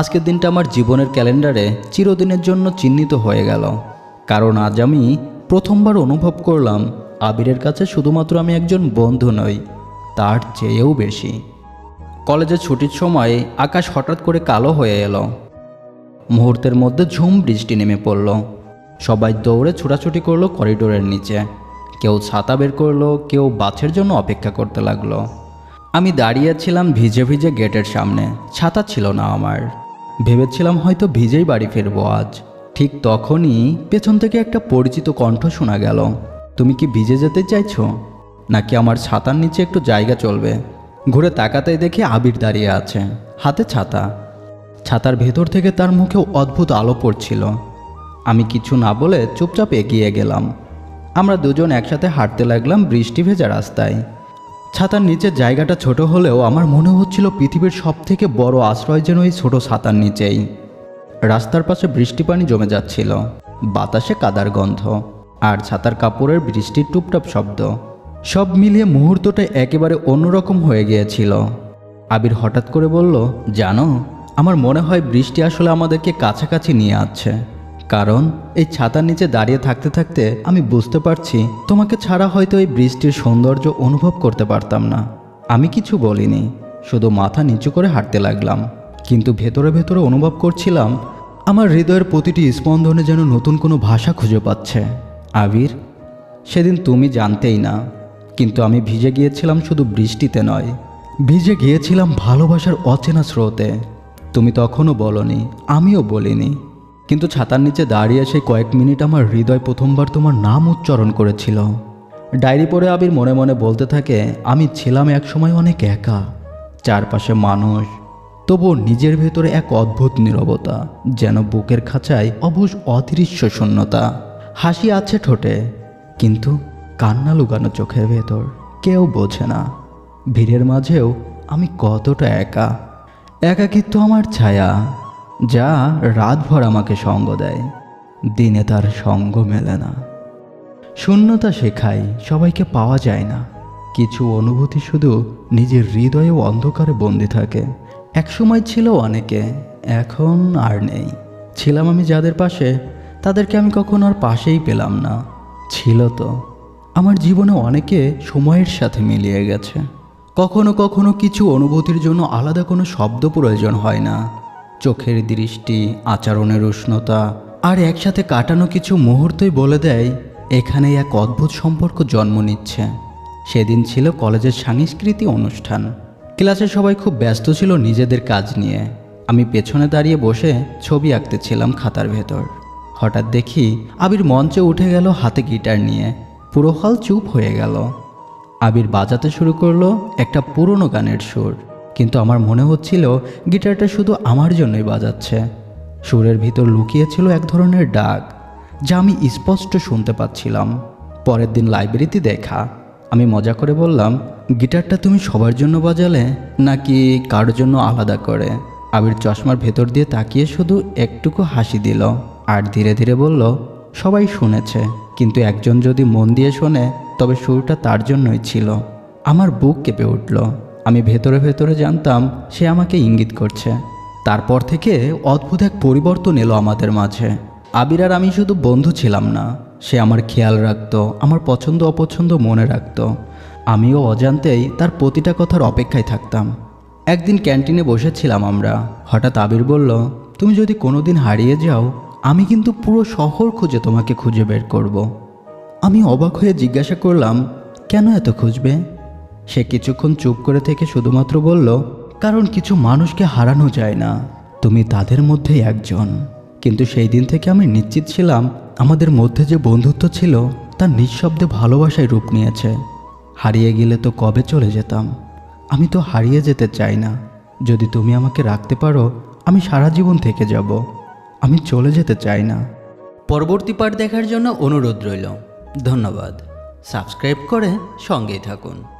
আজকের দিনটা আমার জীবনের ক্যালেন্ডারে চিরদিনের জন্য চিহ্নিত হয়ে গেল। কারণ আজ আমি প্রথমবার অনুভব করলাম, আবিরের কাছে শুধুমাত্র আমি একজন বন্ধু নই, তার চেয়েও বেশি। কলেজে ছুটির সময় আকাশ হঠাৎ করে কালো হয়ে এলো। মুহূর্তের মধ্যে ঝুম বৃষ্টি নেমে পড়ল। সবাই দৌড়ে ছোটাছুটি করল করিডোরের নিচে। কেউ ছাতা বের করল, কেউ বাছের জন্য অপেক্ষা করতে লাগল। আমি দাঁড়িয়েছিলাম ভিজে ভিজে গেটের সামনে, ছাতা ছিল না আমার। ভেবেছিলাম হয়তো ভিজেই বাড়ি ফিরবো আজ। ঠিক তখনই পেছন থেকে একটা পরিচিত কণ্ঠ শোনা গেল। তুমি কি ভিজে যেতে চাইছো? নাকি আমার ছাতার নিচে একটু জায়গা চলবে? ঘুরে তাকাতেই দেখি আবির দাঁড়িয়ে আছে, হাতে ছাতা। ছাতার ভেতর থেকে তার মুখে অদ্ভুত আলো পড়ছিল। আমি কিছু না বলে চুপচাপ এগিয়ে গেলাম। আমরা দুজন একসাথে হাঁটতে লাগলাম বৃষ্টি ভেজা রাস্তায়। ছাতার নিচের জায়গাটা ছোট হলেও আমার মনে হচ্ছিল পৃথিবীর সব থেকে বড় আশ্রয় যেন এই ছোট ছাতার নিচেই। রাস্তার পাশে বৃষ্টি পানি জমে যাচ্ছিল। বাতাসে কাদার গন্ধ আর ছাতার কাপড়ের বৃষ্টির টুপটাপ শব্দ। সব মিলিয়ে মুহূর্তটা একেবারে অন্যরকম হয়ে গিয়েছিল। আবির হঠাৎ করে বলল, জানো, আমার মনে হয় বৃষ্টি আসলে আমাদেরকে কাছাকাছি নিয়ে আসছে। কারণ এই ছাতার নিচে দাঁড়িয়ে থাকতে থাকতে আমি বুঝতে পারছি তোমাকে ছাড়া হয়তো এই বৃষ্টির সৌন্দর্য অনুভব করতে পারতাম না। আমি কিছু বলিনি, শুধু মাথা নিচু করে হাঁটতে লাগলাম। কিন্তু ভেতরে ভেতরে অনুভব করছিলাম, আমার হৃদয়ের প্রতিটি স্পন্দনে যেন নতুন কোনো ভাষা খুঁজে পাচ্ছে। আবির, সেদিন তুমি জানতেই না, কিন্তু আমি ভিজে গিয়েছিলাম শুধু বৃষ্টিতে নয়, ভিজে গিয়েছিলাম ভালোবাসার অচেনা স্রোতে। তুমি তখনও বলনি, আমিও বলিনি। কিন্তু ছাতার নিচে দাঁড়িয়ে সেই কয়েক মিনিট আমার হৃদয় প্রথমবার তোমার নাম উচ্চারণ করেছিল। ডায়েরি পড়ে আবির মনে মনে বলতে থাকে, আমি ছিলাম একসময় অনেক একা, চারপাশে মানুষ, তবুও নিজের ভেতরে এক অদ্ভুত নীরবতা, যেন বুকের খাঁচায় অবুজ অদৃশ্য শূন্যতা। হাসি আছে ঠোঁটে, কিন্তু কান্না লুকানো চোখের ভেতর, কেউ বোঝে না। ভিড়ের মাঝেও আমি কতটা একা। একাকিত্ব আমার ছায়া যা রাতভর আমাকে সঙ্গ দেয়। দিনে তার সঙ্গ মেলে না। শূন্যতা শেখায়, সবাইকে পাওয়া যায় না। কিছু অনুভূতি শুধু নিজের হৃদয়ে অন্ধকারে বন্দি থাকে। একসময় ছিল অনেকে, এখন আর নেই। ছিলাম আমি যাদের পাশে, তাদেরকে আমি কখনো আর পাশেই পেলাম না। ছিল তো। আমার জীবনে অনেকে সময়ের সাথে মিলিয়ে গেছে। কখনো কখনো কিছু অনুভূতির জন্য আলাদা কোনো শব্দ প্রয়োজন হয় না। চোখের দৃষ্টি, আচরণের উষ্ণতা, আর একসাথে কাটানো কিছু মুহূর্তই বলে দেয় এখানে এক অদ্ভুত সম্পর্ক জন্ম নিচ্ছে। সেদিন ছিল কলেজের সাংস্কৃতিক অনুষ্ঠান। ক্লাসে সবাই খুব ব্যস্ত ছিল নিজেদের কাজ নিয়ে। আমি পেছনে দাঁড়িয়ে বসে ছবি আঁকতেছিলাম খাতার ভেতর। হঠাৎ দেখি আবির মঞ্চে উঠে গেল হাতে গিটার নিয়ে। পুরো হল চুপ হয়ে গেল। আবির বাজাতে শুরু করল একটা পুরনো গানের সুর। কিন্তু আমার মনে হচ্ছিল গিটারটা শুধু আমার জন্যই বাজাচ্ছে। সুরের ভিতর লুকিয়েছিল এক ধরনের ডাক, যা আমি স্পষ্ট শুনতে পাচ্ছিলাম। পরের দিন লাইব্রেরিতে দেখা, আমি মজা করে বললাম, গিটারটা তুমি সবার জন্য বাজালে নাকি কারোর জন্য আলাদা করে? আবির চশমার ভেতর দিয়ে তাকিয়ে শুধু একটুকু হাসি দিল, আর ধীরে ধীরে বলল, সবাই শুনেছে, কিন্তু একজন যদি মন দিয়ে শোনে, তবে সুরটা তার জন্যই ছিল। আমার বুক কেঁপে উঠল। আমি ভেতরে ভেতরে জানতাম সে আমাকে ইঙ্গিত করছে। তারপর থেকে অদ্ভুত এক পরিবর্তন এলো আমাদের মাঝে। আবির আর আমি শুধু বন্ধু ছিলাম না, সে আমার খেয়াল রাখতো, আমার পছন্দ অপছন্দ মনে রাখতো। আমিও অজান্তেই তার প্রতিটা কথার অপেক্ষায় থাকতাম। একদিন ক্যান্টিনে বসেছিলাম আমরা। হঠাৎ আবির বলল, তুমি যদি কোনোদিন হারিয়ে যাও, আমি কিন্তু পুরো শহর খুঁজে তোমাকে খুঁজে বের করব। আমি অবাক হয়ে জিজ্ঞাসা করলাম, কেন এত খুঁজবে? সে কিছুক্ষণ চুপ করে থেকে শুধুমাত্র বলল, কারণ কিছু মানুষকে হারানো যায় না। তুমি তাদের মধ্যে একজন। কিন্তু সেই দিন থেকে আমি নিশ্চিত ছিলাম, আমাদের মধ্যে যে বন্ধুত্ব ছিল, তা নিঃশব্দে ভালোবাসায় রূপ নিয়েছে। হারিয়ে গেলে তো কবে চলে যেতাম? আমি তো হারিয়ে যেতে চাই না। যদি তুমি আমাকে রাখতে পারো, আমি সারা জীবন থেকে যাব। আমি চলে যেতে চাই না। পরবর্তী পাঠ দেখার জন্য অনুরোধ রইল। ধন্যবাদ। সাবস্ক্রাইব করে সঙ্গেই থাকুন।